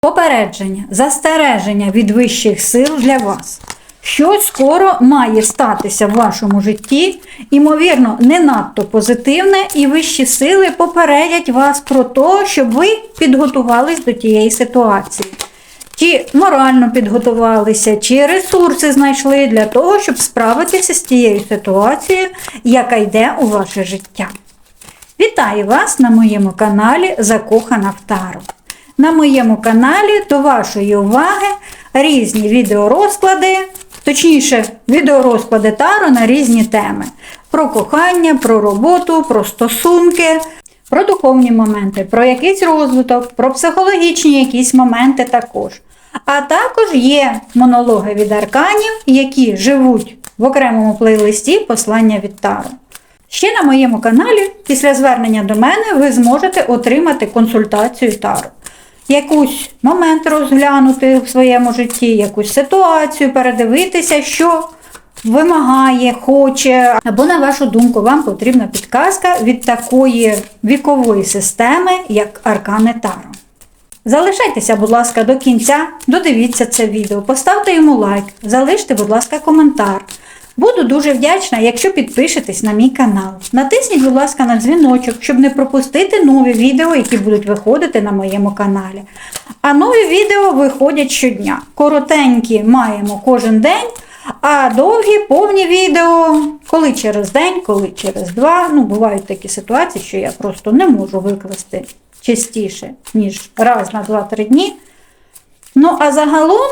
Попередження, застереження від вищих сил для вас. Щось скоро має статися в вашому житті, імовірно, не надто позитивне, і вищі сили попередять вас про те, щоб ви підготувались до тієї ситуації. Чи морально підготувалися, чи ресурси знайшли для того, щоб справитися з тією ситуацією, яка йде у ваше життя. Вітаю вас на моєму каналі Закохана в Тару. На моєму каналі до вашої уваги різні відеорозклади, точніше, відеорозклади Таро на різні теми: про кохання, про роботу, про стосунки, про духовні моменти, про якийсь розвиток, про психологічні якісь моменти також. А також є монологи від арканів, які живуть в окремому плейлисті послання від Таро. Ще на моєму каналі, після звернення до мене, ви зможете отримати консультацію Таро. Якусь момент розглянути в своєму житті, якусь ситуацію, передивитися, що вимагає, хоче. Або, на вашу думку, вам потрібна підказка від такої вікової системи, як Аркани Таро. Залишайтеся, будь ласка, до кінця, додивіться це відео, поставте йому лайк, залиште, будь ласка, коментар. Буду дуже вдячна, якщо підпишетесь на мій канал. Натисніть, будь ласка, на дзвіночок, щоб не пропустити нові відео, які будуть виходити на моєму каналі. А нові відео виходять щодня. Коротенькі маємо кожен день, а довгі, повні відео, коли через день, коли через два. Ну, бувають такі ситуації, що я просто не можу викласти частіше, ніж раз на 2-3 дні. Ну, а загалом,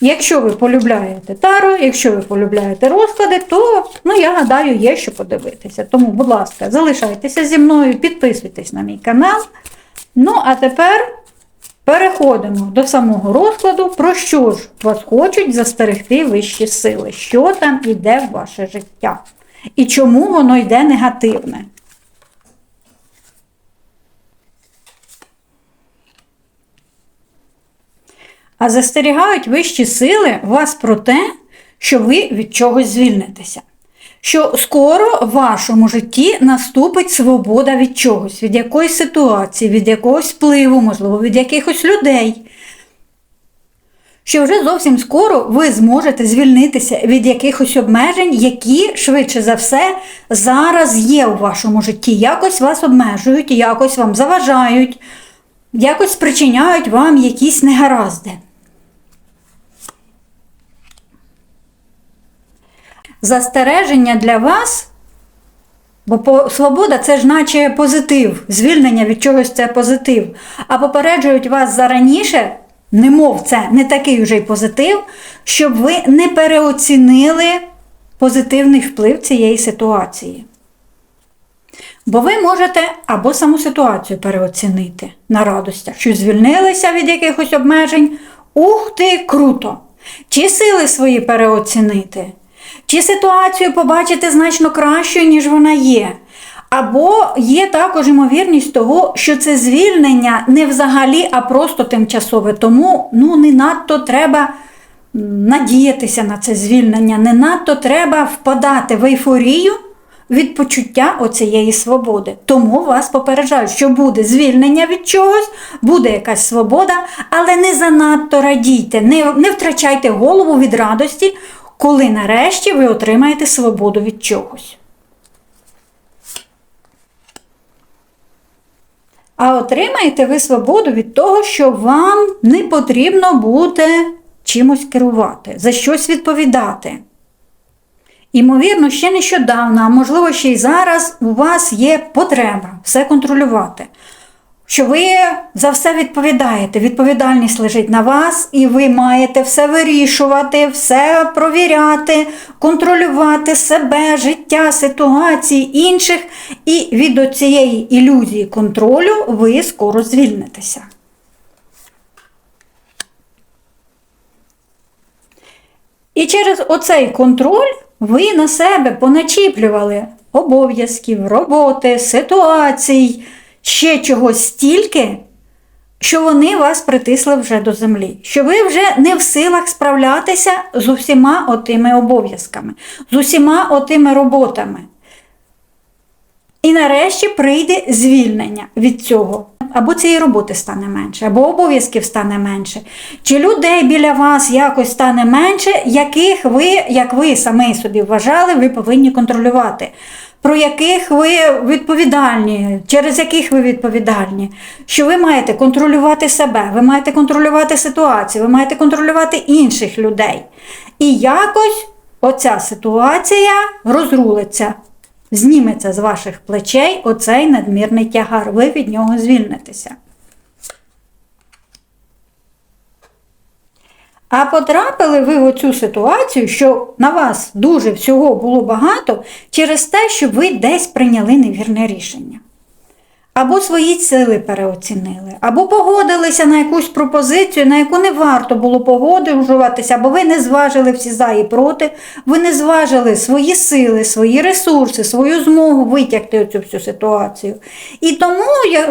якщо ви полюбляєте таро, якщо ви полюбляєте розклади, то, ну, я гадаю, є що подивитися. Тому, будь ласка, залишайтеся зі мною, підписуйтесь на мій канал. Ну, а тепер переходимо до самого розкладу, про що ж вас хочуть застерегти вищі сили, що там іде в ваше життя. І чому воно йде негативне. А застерігають вищі сили вас про те, що ви від чогось звільнитеся. Що скоро в вашому житті наступить свобода від чогось, від якоїсь ситуації, від якогось впливу, можливо, від якихось людей. Що вже зовсім скоро ви зможете звільнитися від якихось обмежень, які, швидше за все, зараз є у вашому житті. Якось вас обмежують, якось вам заважають, якось спричиняють вам якісь негаразди. Застереження для вас, бо свобода це ж наче позитив, звільнення від чогось це позитив. А попереджують вас зараніше, немов це не такий вже й позитив, щоб ви не переоцінили позитивний вплив цієї ситуації. Бо ви можете або саму ситуацію переоцінити на радостях, що звільнилися від якихось обмежень. Ух ти, круто! Чи сили свої переоцінити? Чи ситуацію побачити значно кращою, ніж вона є. Або є також ймовірність того, що це звільнення не взагалі, а просто тимчасове. Тому ну, не надто треба надіятися на це звільнення, не надто треба впадати в ейфорію від почуття оцієї свободи. Тому вас попереджають, що буде звільнення від чогось, буде якась свобода, але не занадто радійте, не, не втрачайте голову від радості коли нарешті ви отримаєте свободу від чогось. А отримаєте ви свободу від того, що вам не потрібно буде чимось керувати, за щось відповідати. Імовірно, ще нещодавно, а можливо, ще й зараз у вас є потреба все контролювати що ви за все відповідаєте. Відповідальність лежить на вас, і ви маєте все вирішувати, все провіряти, контролювати себе, життя, ситуації інших. І від цієї ілюзії контролю ви скоро звільнитеся. І через оцей контроль ви на себе поначіплювали обов'язків, роботи, ситуацій ще чогось стільки, що вони вас притисли вже до землі, що ви вже не в силах справлятися з усіма отими обов'язками, з усіма отими роботами. І нарешті прийде звільнення від цього. Або цієї роботи стане менше, або обов'язків стане менше. Чи людей біля вас якось стане менше, яких ви, як ви самі собі вважали, ви повинні контролювати. Про яких ви відповідальні, через яких ви відповідальні, що ви маєте контролювати себе, ви маєте контролювати ситуацію, ви маєте контролювати інших людей. І якось оця ситуація розрулиться, зніметься з ваших плечей оцей надмірний тягар, ви від нього звільнитеся. А потрапили ви в оцю ситуацію, що на вас дуже всього було багато через те, що ви десь прийняли невірне рішення. Або свої сили переоцінили, або погодилися на якусь пропозицію, на яку не варто було погоджуватися, або ви не зважили всі за і проти, ви не зважили свої сили, свої ресурси, свою змогу витягти оцю всю ситуацію. І тому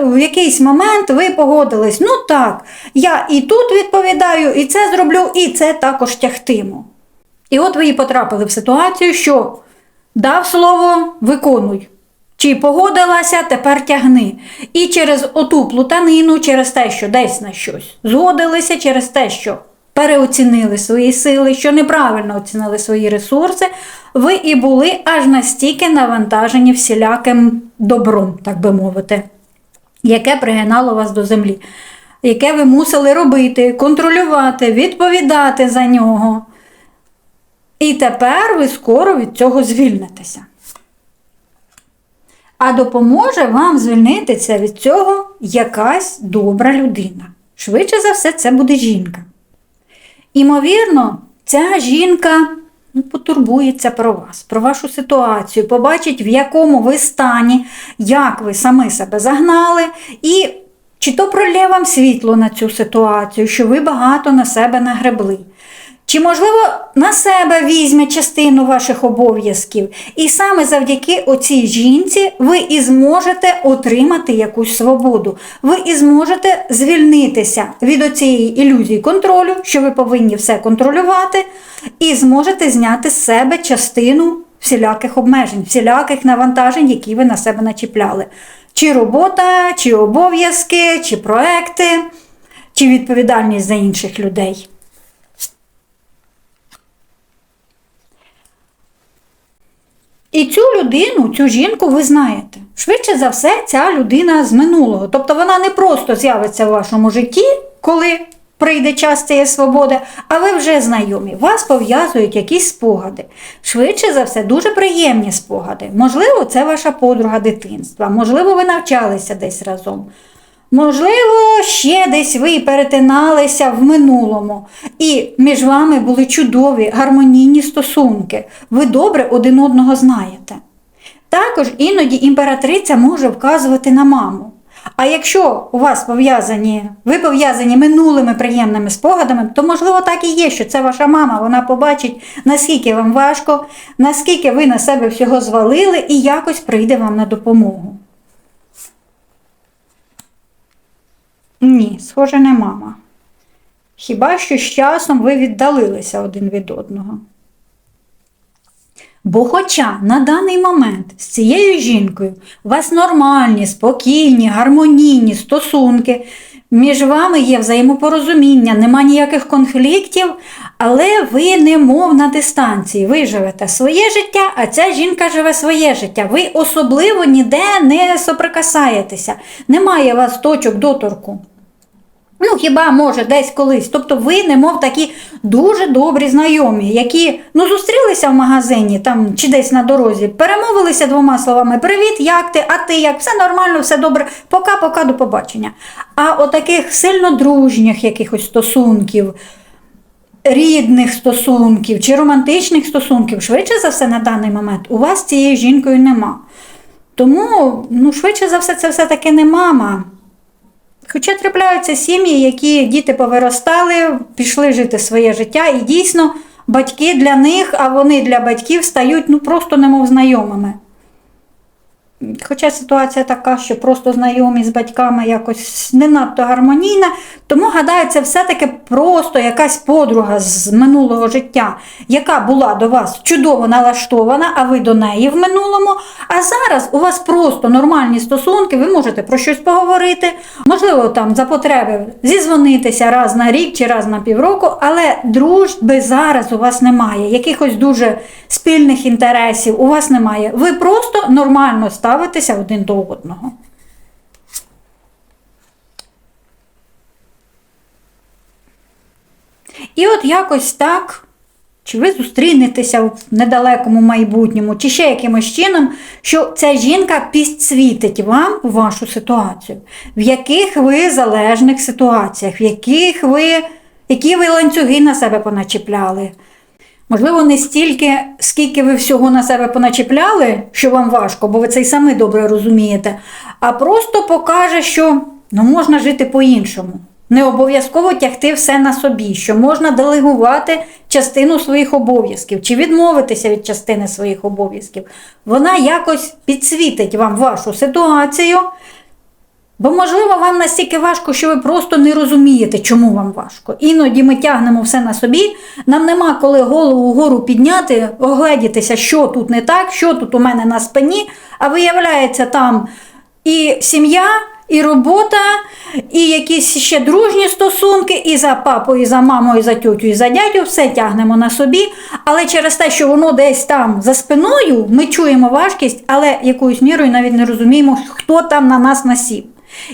в якийсь момент ви погодились, ну так, я і тут відповідаю, і це зроблю, і це також тягтиму. І от ви і потрапили в ситуацію, що дав слово, виконуй. Чи погодилася, тепер тягни. І через оту плутанину, через те, що десь на щось згодилися, через те, що переоцінили свої сили, що неправильно оцінили свої ресурси, ви і були аж настільки навантажені всіляким добром, так би мовити, яке пригинало вас до землі, яке ви мусили робити, контролювати, відповідати за нього. І тепер ви скоро від цього звільнитеся. А допоможе вам звільнитися від цього якась добра людина. Швидше за все, це буде жінка. Імовірно, ця жінка ну, потурбується про вас, про вашу ситуацію, побачить, в якому ви стані, як ви самі себе загнали, і чи то пролє вам світло на цю ситуацію, що ви багато на себе нагребли. Чи, можливо, на себе візьме частину ваших обов'язків, і саме завдяки оцій жінці ви і зможете отримати якусь свободу. Ви і зможете звільнитися від оцієї ілюзії контролю, що ви повинні все контролювати, і зможете зняти з себе частину всіляких обмежень, всіляких навантажень, які ви на себе начіпляли. Чи робота, чи обов'язки, чи проекти, чи відповідальність за інших людей. І цю людину, цю жінку, ви знаєте. Швидше за все, ця людина з минулого. Тобто вона не просто з'явиться в вашому житті, коли прийде час цієї свободи, а ви вже знайомі. Вас пов'язують якісь спогади. Швидше за все, дуже приємні спогади. Можливо, це ваша подруга дитинства, можливо, ви навчалися десь разом. Можливо, ще десь ви перетиналися в минулому, і між вами були чудові гармонійні стосунки. Ви добре один одного знаєте. Також іноді імператриця може вказувати на маму. А якщо у вас пов'язані, ви пов'язані минулими приємними спогадами, то можливо так і є, що це ваша мама. Вона побачить, наскільки вам важко, наскільки ви на себе всього звалили, і якось прийде вам на допомогу. Ні, схоже, не мама. Хіба що з часом ви віддалилися один від одного? Бо, хоча на даний момент з цією жінкою у вас нормальні, спокійні, гармонійні стосунки, між вами є взаємопорозуміння, нема ніяких конфліктів, але ви не мов на дистанції. Ви живете своє життя, а ця жінка живе своє життя. Ви особливо ніде не соприкасаєтеся. Немає вас точок доторку. Ну, хіба може десь колись. Тобто ви, немов такі дуже добрі знайомі, які ну, зустрілися в магазині там чи десь на дорозі, перемовилися двома словами: Привіт, як ти? А ти як? Все нормально, все добре, пока-пока, до побачення. А отаких сильно дружніх якихось стосунків, рідних стосунків чи романтичних стосунків, швидше за все, на даний момент у вас цією жінкою нема. Тому, ну, швидше за все, це все-таки не мама. Хоча трапляються сім'ї, які діти повиростали, пішли жити своє життя, і дійсно батьки для них, а вони для батьків стають ну, просто немов знайомими. Хоча ситуація така, що просто знайомі з батьками якось не надто гармонійна, тому гадаю, це все-таки просто якась подруга з минулого життя, яка була до вас чудово налаштована, а ви до неї в минулому. А зараз у вас просто нормальні стосунки, ви можете про щось поговорити, можливо, там за потреби зізвонитися раз на рік чи раз на півроку, але дружби зараз у вас немає, якихось дуже спільних інтересів у вас немає. Ви просто нормально ставитеся один до одного. І от якось так, чи ви зустрінетеся в недалекому майбутньому, чи ще якимось чином, що ця жінка підсвітить вам вашу ситуацію, в яких ви залежних ситуаціях, в яких ви, які ви ланцюги на себе поначіпляли. Можливо, не стільки, скільки ви всього на себе поначіпляли, що вам важко, бо ви це й самі добре розумієте, а просто покаже, що ну, можна жити по-іншому. Не обов'язково тягти все на собі, що можна делегувати частину своїх обов'язків чи відмовитися від частини своїх обов'язків. Вона якось підсвітить вам вашу ситуацію, Бо, можливо, вам настільки важко, що ви просто не розумієте, чому вам важко. Іноді ми тягнемо все на собі, нам нема коли голову вгору підняти, огледітися, що тут не так, що тут у мене на спині, а виявляється, там і сім'я, і робота, і якісь ще дружні стосунки, і за папу, і за маму, і за тютю, і за дядю, все тягнемо на собі. Але через те, що воно десь там за спиною, ми чуємо важкість, але якоюсь мірою навіть не розуміємо, хто там на нас насів.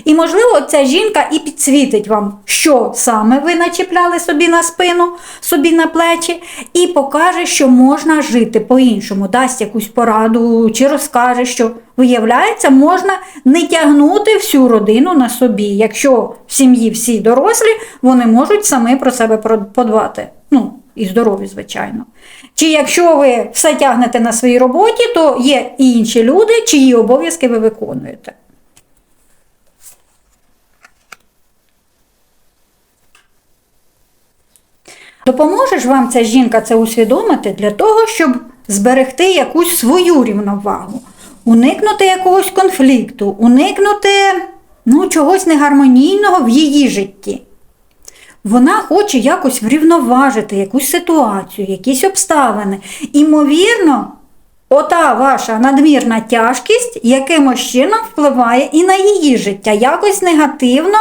І, можливо, ця жінка і підсвітить вам, що саме ви начіпляли собі на спину, собі на плечі, і покаже, що можна жити по-іншому, дасть якусь пораду чи розкаже, що, виявляється, можна не тягнути всю родину на собі. Якщо в сім'ї всі дорослі, вони можуть самі про себе подбати. Ну, і здорові, звичайно. Чи якщо ви все тягнете на своїй роботі, то є і інші люди, чиї обов'язки ви виконуєте. Допоможе ж вам ця жінка це усвідомити для того, щоб зберегти якусь свою рівновагу, уникнути якогось конфлікту, уникнути ну, чогось негармонійного в її житті. Вона хоче якось врівноважити якусь ситуацію, якісь обставини. Імовірно, ота ваша надмірна тяжкість якимось чином впливає і на її життя, якось негативно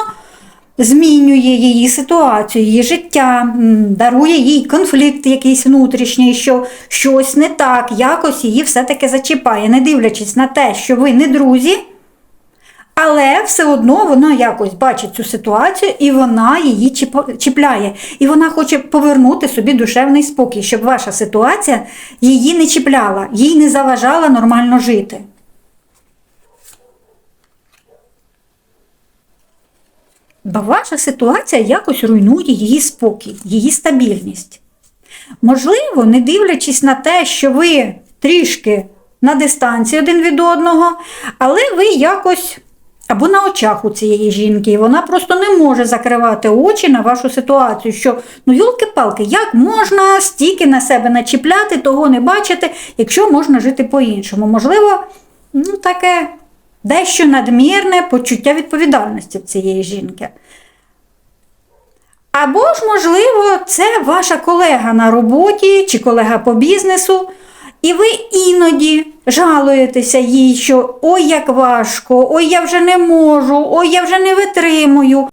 змінює її ситуацію, її життя, дарує їй конфлікт якийсь внутрішній, що щось не так, якось її все-таки зачіпає, не дивлячись на те, що ви не друзі. Але все одно вона якось бачить цю ситуацію і вона її чіпляє. І вона хоче повернути собі душевний спокій, щоб ваша ситуація її не чіпляла, їй не заважала нормально жити. Бо ваша ситуація якось руйнує її спокій, її стабільність. Можливо, не дивлячись на те, що ви трішки на дистанції один від одного, але ви якось або на очах у цієї жінки, і вона просто не може закривати очі на вашу ситуацію, що, ну, йолки-палки, як можна стільки на себе начіпляти, того не бачити, якщо можна жити по-іншому. Можливо, ну, таке дещо надмірне почуття відповідальності цієї жінки. Або ж, можливо, це ваша колега на роботі чи колега по бізнесу, і ви іноді жалуєтеся їй, що ой, як важко, ой, я вже не можу, ой, я вже не витримую.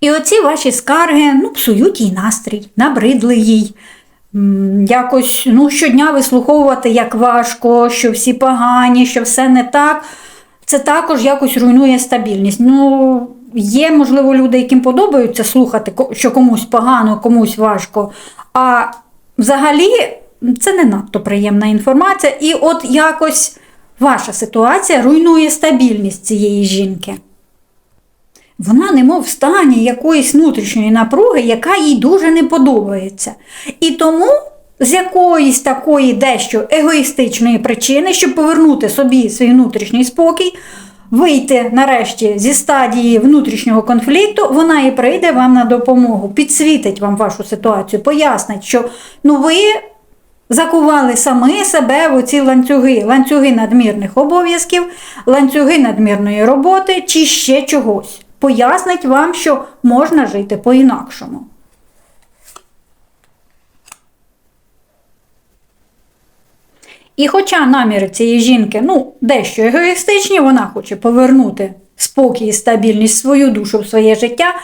І оці ваші скарги ну, псують їй настрій, набридли їй. Якось ну, щодня вислуховувати, як важко, що всі погані, що все не так це також якось руйнує стабільність. Ну, Є, можливо, люди, яким подобається слухати, що комусь погано, комусь важко. А взагалі це не надто приємна інформація. І от якось ваша ситуація руйнує стабільність цієї жінки. Вона немов в стані якоїсь внутрішньої напруги, яка їй дуже не подобається. І тому з якоїсь такої дещо егоїстичної причини, щоб повернути собі свій внутрішній спокій, вийти нарешті зі стадії внутрішнього конфлікту, вона і прийде вам на допомогу, підсвітить вам вашу ситуацію, пояснить, що ну ви закували самі себе в оці ланцюги, ланцюги надмірних обов'язків, ланцюги надмірної роботи чи ще чогось. Пояснить вам, що можна жити по-інакшому. І хоча наміри цієї жінки ну, дещо егоїстичні, вона хоче повернути спокій і стабільність свою душу в своє життя,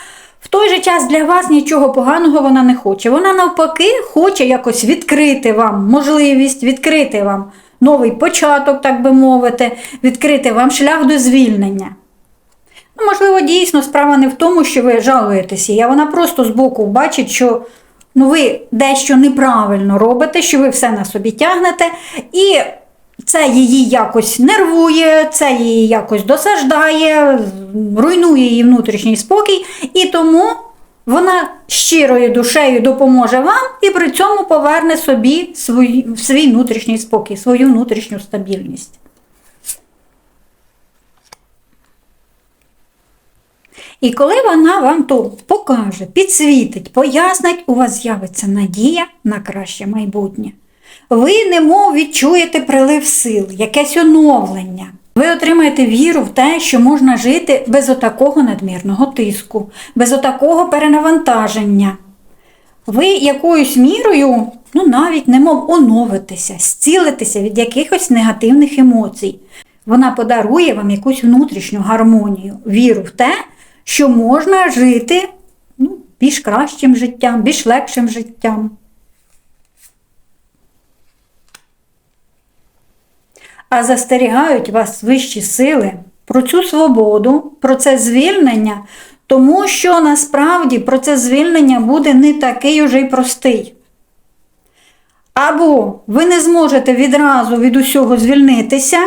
в той же час для вас нічого поганого вона не хоче. Вона навпаки хоче якось відкрити вам можливість, відкрити вам новий початок, так би мовити, відкрити вам шлях до звільнення. Ну, можливо, дійсно справа не в тому, що ви жалуєтеся, а вона просто збоку бачить, що ну, ви дещо неправильно робите, що ви все на собі тягнете, і це її якось нервує, це її якось досаждає, руйнує її внутрішній спокій, і тому вона щирою душею допоможе вам і при цьому поверне собі свій, свій внутрішній спокій, свою внутрішню стабільність. І коли вона вам то покаже, підсвітить, пояснить, у вас з'явиться надія на краще майбутнє. Ви немов відчуєте прилив сил, якесь оновлення. Ви отримаєте віру в те, що можна жити без отакого надмірного тиску, без отакого перенавантаження. Ви якоюсь мірою, ну навіть немов оновитеся, зцілитеся від якихось негативних емоцій. Вона подарує вам якусь внутрішню гармонію, віру в те, що можна жити ну, більш кращим життям, більш легшим життям. А застерігають вас вищі сили про цю свободу, про це звільнення, тому що насправді процес звільнення буде не такий уже й простий. Або ви не зможете відразу від усього звільнитися,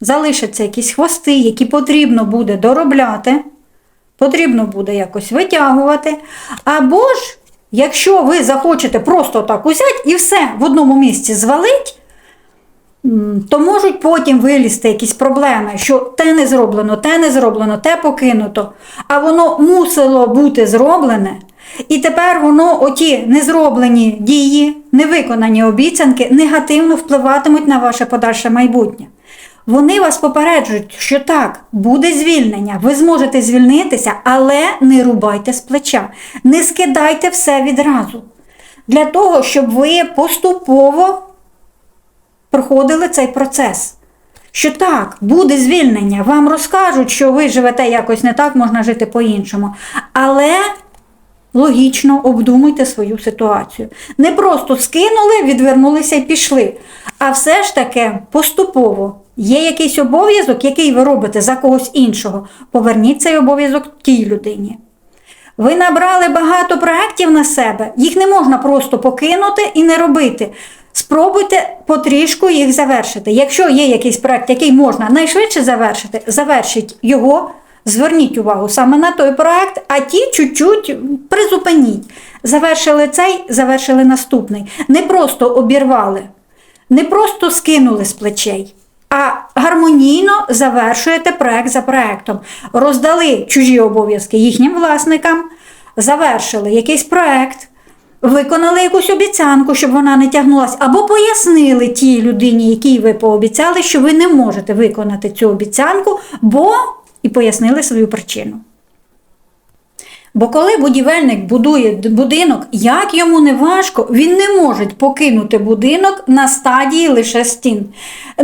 залишаться якісь хвости, які потрібно буде доробляти, потрібно буде якось витягувати. Або ж, якщо ви захочете просто так узяти і все в одному місці звалить, то можуть потім вилізти якісь проблеми, що те не зроблено, те не зроблено, те покинуто, а воно мусило бути зроблене. І тепер воно, оті незроблені дії, невиконані обіцянки негативно впливатимуть на ваше подальше майбутнє. Вони вас попереджують, що так, буде звільнення, ви зможете звільнитися, але не рубайте з плеча, не скидайте все відразу. Для того, щоб ви поступово проходили цей процес. Що так, буде звільнення, вам розкажуть, що ви живете якось не так, можна жити по-іншому. Але логічно обдумуйте свою ситуацію. Не просто скинули, відвернулися і пішли. А все ж таки поступово є якийсь обов'язок, який ви робите за когось іншого. Поверніть цей обов'язок тій людині. Ви набрали багато проєктів на себе, їх не можна просто покинути і не робити. Спробуйте потрішку їх завершити. Якщо є якийсь проєкт, який можна найшвидше завершити, завершіть його, зверніть увагу саме на той проєкт, а ті чуть-чуть призупиніть. Завершили цей, завершили наступний. Не просто обірвали, не просто скинули з плечей. А гармонійно завершуєте проект за проектом. Роздали чужі обов'язки їхнім власникам, завершили якийсь проект, виконали якусь обіцянку, щоб вона не тягнулася, або пояснили тій людині, якій ви пообіцяли, що ви не можете виконати цю обіцянку, бо і пояснили свою причину. Бо коли будівельник будує будинок, як йому не важко, він не може покинути будинок на стадії лише стін,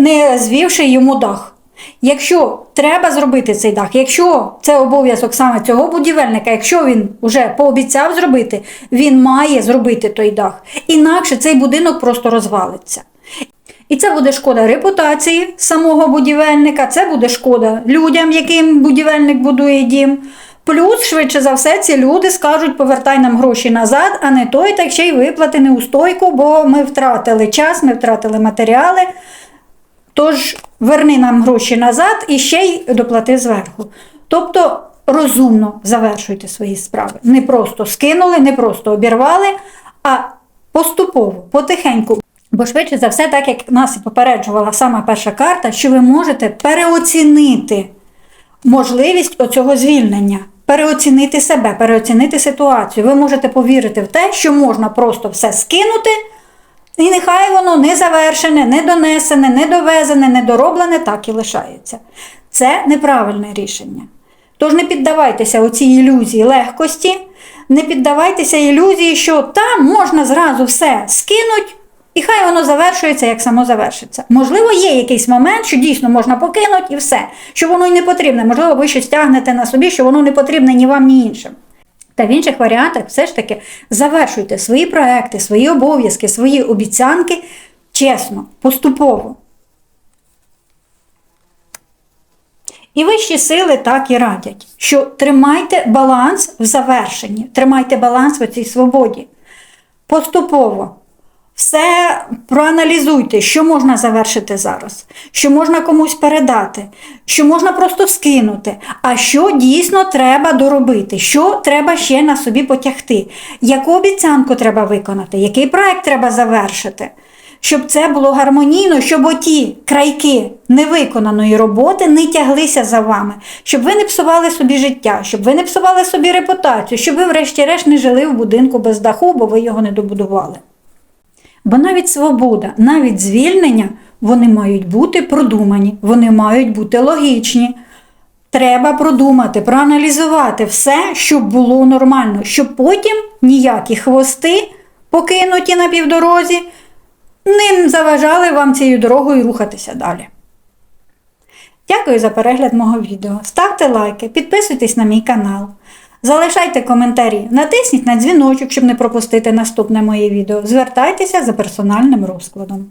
не звівши йому дах. Якщо треба зробити цей дах, якщо це обов'язок саме цього будівельника, якщо він вже пообіцяв зробити, він має зробити той дах. Інакше цей будинок просто розвалиться. І це буде шкода репутації самого будівельника, це буде шкода людям, яким будівельник будує дім. Плюс, швидше за все, ці люди скажуть, повертай нам гроші назад, а не той, так ще й виплати неустойку, бо ми втратили час, ми втратили матеріали. Тож верни нам гроші назад і ще й доплати зверху. Тобто розумно завершуйте свої справи. Не просто скинули, не просто обірвали, а поступово, потихеньку. Бо швидше за все, так як нас і попереджувала сама перша карта, що ви можете переоцінити можливість оцього звільнення. Переоцінити себе, переоцінити ситуацію. Ви можете повірити в те, що можна просто все скинути, і нехай воно не завершене, не донесене, не довезене, не дороблене, так і лишається. Це неправильне рішення. Тож не піддавайтеся оцій ілюзії легкості, не піддавайтеся ілюзії, що там можна зразу все скинуть, і хай воно завершується, як само завершиться. Можливо, є якийсь момент, що дійсно можна покинути і все, що воно й не потрібне. Можливо, ви щось тягнете на собі, що воно не потрібне ні вам, ні іншим. Та в інших варіантах все ж таки завершуйте свої проекти, свої обов'язки, свої обіцянки чесно, поступово. І вищі сили так і радять, що тримайте баланс в завершенні, тримайте баланс в цій свободі. Поступово. Все проаналізуйте, що можна завершити зараз, що можна комусь передати, що можна просто скинути, а що дійсно треба доробити, що треба ще на собі потягти, яку обіцянку треба виконати, який проект треба завершити, щоб це було гармонійно, щоб оті крайки невиконаної роботи не тяглися за вами, щоб ви не псували собі життя, щоб ви не псували собі репутацію, щоб ви, врешті-решт, не жили в будинку без даху, бо ви його не добудували. Бо навіть свобода, навіть звільнення, вони мають бути продумані, вони мають бути логічні. Треба продумати, проаналізувати все, щоб було нормально, щоб потім ніякі хвости, покинуті на півдорозі, не заважали вам цією дорогою рухатися далі. Дякую за перегляд мого відео. Ставте лайки, підписуйтесь на мій канал. Залишайте коментарі, натисніть на дзвіночок, щоб не пропустити наступне моє відео. Звертайтеся за персональним розкладом.